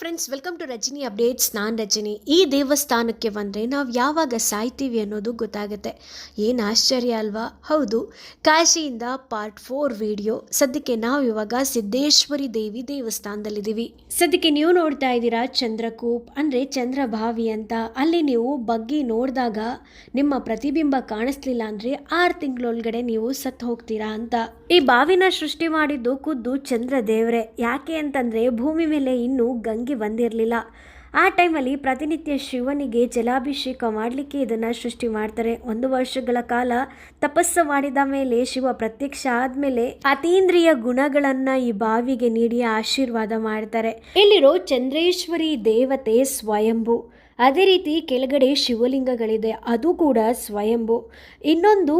Friends welcome to Rajini updates ನಾನು ರಜನಿ. ಈ ದೇವಸ್ಥಾನಕ್ಕೆ ಬಂದರೆ ನಾವು ಯಾವಾಗ ಸಾಯ್ತೀವಿ ಅನ್ನೋದು ಗೊತ್ತಾಗುತ್ತೆ. ಏನು ಆಶ್ಚರ್ಯ ಅಲ್ವಾ? ಹೌದು, ಕಾಶಿಯಿಂದ ಪಾರ್ಟ್ ಫೋರ್ ವಿಡಿಯೋ ಸದ್ಯಕ್ಕೆ ನಾವು ಇವಾಗ ಸಿದ್ದೇಶ್ವರಿ ದೇವಿ ದೇವಸ್ಥಾನದಲ್ಲಿದ್ದೀವಿ. ಸದ್ಯಕ್ಕೆ ನೀವು ನೋಡ್ತಾ ಇದ್ದೀರಾ ಚಂದ್ರಕೂಪ್, ಅಂದರೆ ಚಂದ್ರಭಾವಿ ಅಂತ. ಅಲ್ಲಿ ನೀವು ಬಗ್ಗಿ ನೋಡಿದಾಗ ನಿಮ್ಮ ಪ್ರತಿಬಿಂಬ ಕಾಣಿಸ್ಲಿಲ್ಲ ಅಂದರೆ ಆರು ತಿಂಗಳೊಳಗಡೆ ನೀವು ಸತ್ತು ಹೋಗ್ತೀರಾ ಅಂತ. ಈ ಬಾವಿನ ಸೃಷ್ಟಿ ಮಾಡಿದ್ದು ಖುದ್ದು ಚಂದ್ರ ದೇವರೇ ಯಾಕೆ ಅಂತಂದರೆ ಭೂಮಿ ಮೇಲೆ ಇನ್ನೂ ಗಂಗೆ ಬಂದಿರಲಿಲ್ಲ. ಆ ಟೈಮಲ್ಲಿ ಪ್ರತಿನಿತ್ಯ ಶಿವನಿಗೆ ಜಲಾಭಿಷೇಕ ಮಾಡಲಿಕ್ಕೆ ಇದನ್ನು ಸೃಷ್ಟಿ ಮಾಡ್ತಾರೆ. ಒಂದು ವರ್ಷಗಳ ಕಾಲ ತಪಸ್ಸು ಮಾಡಿದ ಮೇಲೆ ಶಿವ ಪ್ರತ್ಯಕ್ಷ ಆದಮೇಲೆ ಅತೀಂದ್ರಿಯ ಗುಣಗಳನ್ನು ಈ ಬಾವಿಗೆ ನೀಡಿ ಆಶೀರ್ವಾದ ಮಾಡ್ತಾರೆ. ಇಲ್ಲಿರೋ ಚಂದ್ರೇಶ್ವರಿ ದೇವತೆ ಸ್ವಯಂಭು. ಅದೇ ರೀತಿ ಕೆಳಗಡೆ ಶಿವಲಿಂಗಗಳಿದೆ, ಅದು ಕೂಡ ಸ್ವಯಂಭು. ಇನ್ನೊಂದು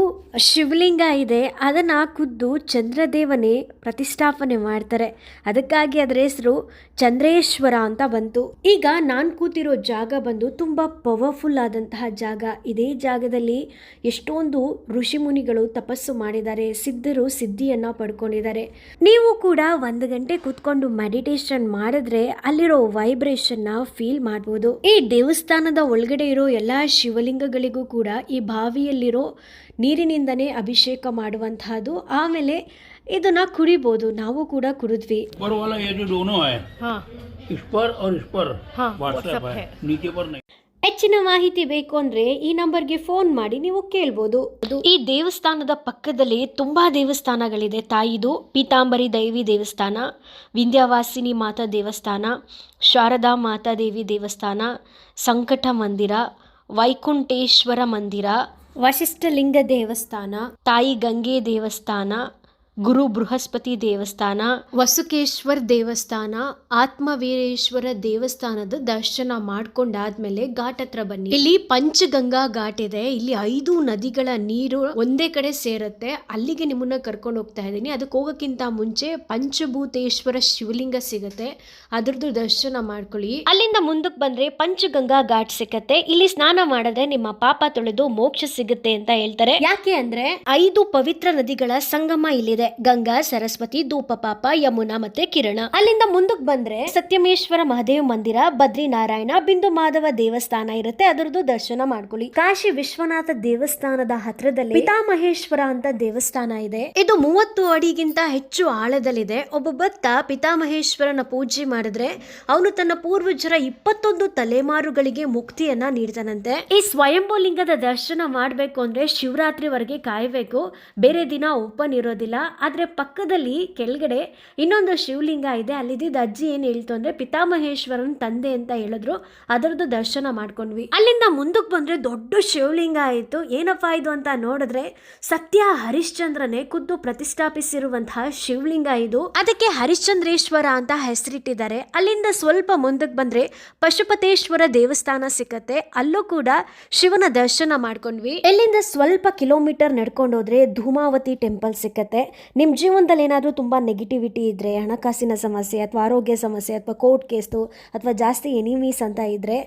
ಶಿವಲಿಂಗ ಇದೆ, ಅದನ್ನು ಖುದ್ದು ಚಂದ್ರದೇವನೇ ಪ್ರತಿಷ್ಠಾಪನೆ ಮಾಡ್ತಾರೆ. ಅದಕ್ಕಾಗಿ ಅದರ ಹೆಸರು ಚಂದ್ರೇಶ್ವರ ಅಂತ ಬಂತು. ಈಗ ನಾನು ಕೂತಿರೋ ಜಾಗ ಬಂದು ತುಂಬ ಪವರ್ಫುಲ್ ಆದಂತಹ ಜಾಗ. ಇದೇ ಜಾಗದಲ್ಲಿ ಎಷ್ಟೊಂದು ಋಷಿಮುನಿಗಳು ತಪಸ್ಸು ಮಾಡಿದ್ದಾರೆ ಸಿದ್ಧರು ಸಿದ್ಧಿಯನ್ನು ಪಡ್ಕೊಂಡಿದ್ದಾರೆ. ನೀವು ಕೂಡ ಒಂದು ಗಂಟೆ ಕೂತ್ಕೊಂಡು ಮೆಡಿಟೇಷನ್ ಮಾಡಿದ್ರೆ ಅಲ್ಲಿರೋ ವೈಬ್ರೇಷನ್ನ ಫೀಲ್ ಮಾಡ್ಬೋದು. ಈ ದೇವಸ್ಥಾನದ ಒಳಗಡೆ ಇರೋ ಎಲ್ಲ ಶಿವಲಿಂಗಗಳಿಗೂ ಕೂಡ ಈ ಬಾವಿಯಲ್ಲಿರೋ ನೀರಿನಿಂದನೇ ಅಭಿಷೇಕ ಮಾಡುವಂತಹದ್ದು. ಆಮೇಲೆ ಇದನ್ನ ಕುಡಿಬಹುದು ನಾವು ಕೂಡ ಕುಡಿದ್ವಿ. ऊपर वाला ये जो दोनों है हाँ इस पर और इस पर हाँ, व्हाट्सएप WhatsApp है है। नीचे पर नहीं ಹೆಚ್ಚಿನ ಮಾಹಿತಿ ಬೇಕು ಅಂದ್ರೆ ಈ ನಂಬರ್ಗೆ ಫೋನ್ ಮಾಡಿ ನೀವು ಕೇಳ್ಬೋದು ಈ ದೇವಸ್ಥಾನದ ಪಕ್ಕದಲ್ಲಿ ತುಂಬಾ ದೇವಸ್ಥಾನಗಳಿದೆ ತಾಯಿದು ಪೀತಾಂಬರಿ ದೇವಿ ದೇವಸ್ಥಾನ ವಿಂಧ್ಯವಾಸಿನಿ ಮಾತಾ ದೇವಸ್ಥಾನ ಶಾರದಾ ಮಾತಾ ದೇವಿ ದೇವಸ್ಥಾನ ಸಂಕಟ ಮಂದಿರ ವೈಕುಂಠೇಶ್ವರ ಮಂದಿರ ವಶಿಷ್ಠಲಿಂಗ ದೇವಸ್ಥಾನ ತಾಯಿ ಗಂಗೆ ದೇವಸ್ಥಾನ ಗುರು ಬೃಹಸ್ಪತಿ ದೇವಸ್ಥಾನ ವಸುಕೇಶ್ವರ್ ದೇವಸ್ಥಾನ ಆತ್ಮವೀರೇಶ್ವರ ದೇವಸ್ಥಾನದ ದರ್ಶನ ಮಾಡ್ಕೊಂಡಾದ್ಮೇಲೆ ಘಾಟ್ ಹತ್ರ ಬನ್ನಿ. ಇಲ್ಲಿ ಪಂಚಗಂಗಾ ಘಾಟ್ ಇದೆ. ಇಲ್ಲಿ ಐದು ನದಿಗಳ ನೀರು ಒಂದೇ ಕಡೆ ಸೇರುತ್ತೆ. ಅಲ್ಲಿಗೆ ನಿಮ್ಮನ್ನ ಕರ್ಕೊಂಡು ಹೋಗ್ತಾ ಇದ್ದೀನಿ. ಅದಕ್ಕೆ ಹೋಗೋಕ್ಕಿಂತ ಮುಂಚೆ ಪಂಚಭೂತೇಶ್ವರ ಶಿವಲಿಂಗ ಸಿಗುತ್ತೆ. ಅದ್ರದ್ದು ದರ್ಶನ ಮಾಡ್ಕೊಳ್ಳಿ. ಅಲ್ಲಿಂದ ಮುಂದಕ್ಕೆ ಬಂದ್ರೆ ಪಂಚಗಂಗಾ ಘಾಟ್ ಸಿಗತ್ತೆ ಇಲ್ಲಿ ಸ್ನಾನ ಮಾಡಿದ್ರೆ ನಿಮ್ಮ ಪಾಪ ತೊಳೆದು ಮೋಕ್ಷ ಸಿಗುತ್ತೆ ಅಂತ ಹೇಳ್ತಾರೆ. ಯಾಕೆ ಅಂದ್ರೆ ಐದು ಪವಿತ್ರ ನದಿಗಳ ಸಂಗಮ ಇಲ್ಲಿದೆ. ಗಂಗಾ, ಸರಸ್ವತಿ, ಧೂಪಪಾಪ, ಯಮುನಾ ಮತ್ತೆ ಕಿರಣ. ಅಲ್ಲಿಂದ ಮುಂದಕ್ಕೆ ಬಂದ್ರೆ ಸತ್ಯಮೇಶ್ವರ ಮಹಾದೇವ ಮಂದಿರ ಬದ್ರಿನಾರಾಯಣ ಬಿಂದು ಮಾಧವ ದೇವಸ್ಥಾನ ಇರುತ್ತೆ, ಅದರದ್ದು ದರ್ಶನ ಮಾಡ್ಕೊಳ್ಳಿ. ಕಾಶಿ ವಿಶ್ವನಾಥ ದೇವಸ್ಥಾನದ ಹತ್ರದಲ್ಲಿ ಪಿತಾಮಹೇಶ್ವರ ಅಂತ ದೇವಸ್ಥಾನ ಇದೆ. ಇದು ಮೂವತ್ತು ಅಡಿಗಿಂತ ಹೆಚ್ಚು ಆಳದಲ್ಲಿದೆ. ಒಬ್ಬ ಭಕ್ತ ಪಿತಾಮಹೇಶ್ವರನ ಪೂಜೆ ಮಾಡಿದ್ರೆ ಅವನು ತನ್ನ ಪೂರ್ವಜರ ಇಪ್ಪತ್ತೊಂದು ತಲೆಮಾರುಗಳಿಗೆ ಮುಕ್ತಿಯನ್ನ ನೀಡ್ತಾನಂತೆ. ಈ ಸ್ವಯಂಭೂಲಿಂಗದ ದರ್ಶನ ಮಾಡಬೇಕು ಅಂದ್ರೆ ಶಿವರಾತ್ರಿವರೆಗೆ ಕಾಯಬೇಕು. ಬೇರೆ ದಿನ ಓಪನ್ ಇರೋದಿಲ್ಲ. ಆದ್ರೆ ಪಕ್ಕದಲ್ಲಿ ಕೆಳಗಡೆ ಇನ್ನೊಂದು ಶಿವಲಿಂಗ ಇದೆ. ಅಲ್ಲಿದ್ದ ಅಜ್ಜಿ ಏನು ಹೇಳ್ತು ಅಂದರೆ, ಪಿತಾಮಹೇಶ್ವರನ ತಂದೆ ಅಂತ ಹೇಳಿದ್ರು. ಅದರದ್ದು ದರ್ಶನ ಮಾಡ್ಕೊಂಡ್ವಿ. ಅಲ್ಲಿಂದ ಮುಂದಕ್ಕೆ ಬಂದರೆ ದೊಡ್ಡ ಶಿವಲಿಂಗ ಆಯಿತು ಏನಪ್ಪಾ ಇದು ಅಂತ ನೋಡಿದ್ರೆ, ಸತ್ಯ ಹರಿಶ್ಚಂದ್ರನೇ ಖುದ್ದು ಪ್ರತಿಷ್ಠಾಪಿಸಿರುವಂತಹ ಶಿವಲಿಂಗ ಇದು. ಅದಕ್ಕೆ ಹರಿಶ್ಚಂದ್ರೇಶ್ವರ ಅಂತ ಹೆಸರಿಟ್ಟಿದ್ದಾರೆ. ಅಲ್ಲಿಂದ ಸ್ವಲ್ಪ ಮುಂದಕ್ಕೆ ಬಂದರೆ ಪಶುಪತೇಶ್ವರ ದೇವಸ್ಥಾನ ಸಿಕ್ಕತ್ತೆ. ಅಲ್ಲೂ ಕೂಡ ಶಿವನ ದರ್ಶನ ಮಾಡ್ಕೊಂಡ್ವಿ. ಎಲ್ಲಿಂದ ಸ್ವಲ್ಪ ಕಿಲೋಮೀಟರ್ ನಡ್ಕೊಂಡು ಹೋದ್ರೆ ಧೂಮಾವತಿ ಟೆಂಪಲ್ ಸಿಕ್ಕತ್ತೆ. ನಿಮ್ಮ ಜೀವನದಲ್ಲಿ ಏನಾದರೂ ತುಂಬ ನೆಗೆಟಿವಿಟಿ ಇದ್ದರೆ ಹಣಕಾಸಿನ ಸಮಸ್ಯೆ ಅಥವಾ ಆರೋಗ್ಯ ಸಮಸ್ಯೆ ಅಥವಾ ಕೋರ್ಟ್ ಕೇಸು ಅಥವಾ ಜಾಸ್ತಿ ಎನಿಮೀಸ್ ಅಂತ ಇದ್ದರೆ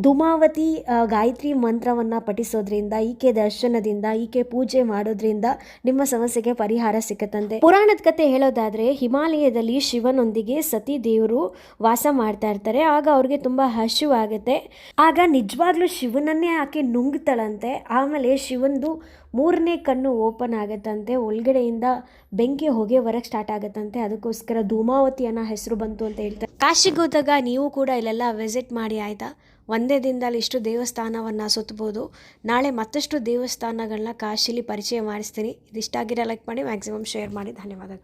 ಧುಮಾವತಿ ಗಾಯತ್ರಿ ಮಂತ್ರವನ್ನು ಪಠಿಸೋದ್ರಿಂದ, ಈಕೆ ದರ್ಶನದಿಂದ, ಈಕೆ ಪೂಜೆ ಮಾಡೋದ್ರಿಂದ ನಿಮ್ಮ ಸಮಸ್ಯೆಗೆ ಪರಿಹಾರ ಸಿಕ್ಕತ್ತಂತೆ. ಪುರಾಣದ ಕತೆ ಹೇಳೋದಾದ್ರೆ, ಹಿಮಾಲಯದಲ್ಲಿ ಶಿವನೊಂದಿಗೆ ಸತಿ ದೇವರು ವಾಸ ಮಾಡ್ತಾ ಇರ್ತಾರೆ. ಆಗ ಅವ್ರಿಗೆ ತುಂಬ ಹಸಿವಾಗುತ್ತೆ ಆಗ ನಿಜವಾಗ್ಲೂ ಶಿವನನ್ನೇ ಆಕೆ ನುಂಗ್ತಾಳಂತೆ. ಆಮೇಲೆ ಶಿವಂದು ಮೂರನೇ ಕಣ್ಣು ಓಪನ್ ಆಗುತ್ತಂತೆ, ಒಳಗಡೆಯಿಂದ ಬೆಂಕಿ ಹೊಗೆ ಹೊರಗೆ ಸ್ಟಾರ್ಟ್ ಆಗುತ್ತಂತೆ, ಅದಕ್ಕೋಸ್ಕರ ಧೂಮಾವತಿ ಅನ್ನೋ ಹೆಸರು ಬಂತು ಅಂತ ಹೇಳ್ತಾರೆ. ಕಾಶಿಗೆ ಹೋದಾಗ ನೀವು ಕೂಡ ಇಲ್ಲೆಲ್ಲ ವಿಸಿಟ್ ಮಾಡಿ ಆಯಿತಾ? ಒಂದೇ ದಿನದಲ್ಲಿ ಇಷ್ಟು ದೇವಸ್ಥಾನವನ್ನು ಸುತ್ತಬೋದು ನಾಳೆ ಮತ್ತಷ್ಟು ದೇವಸ್ಥಾನಗಳನ್ನ ಕಾಶಿಲಿ ಪರಿಚಯ ಮಾಡಿಸ್ತೀನಿ. ಇದಿಷ್ಟಾಗಿರೋ ಲೈಕ್ ಮಾಡಿ ಮ್ಯಾಕ್ಸಿಮಮ್ ಶೇರ್ ಮಾಡಿ. ಧನ್ಯವಾದಗಳು.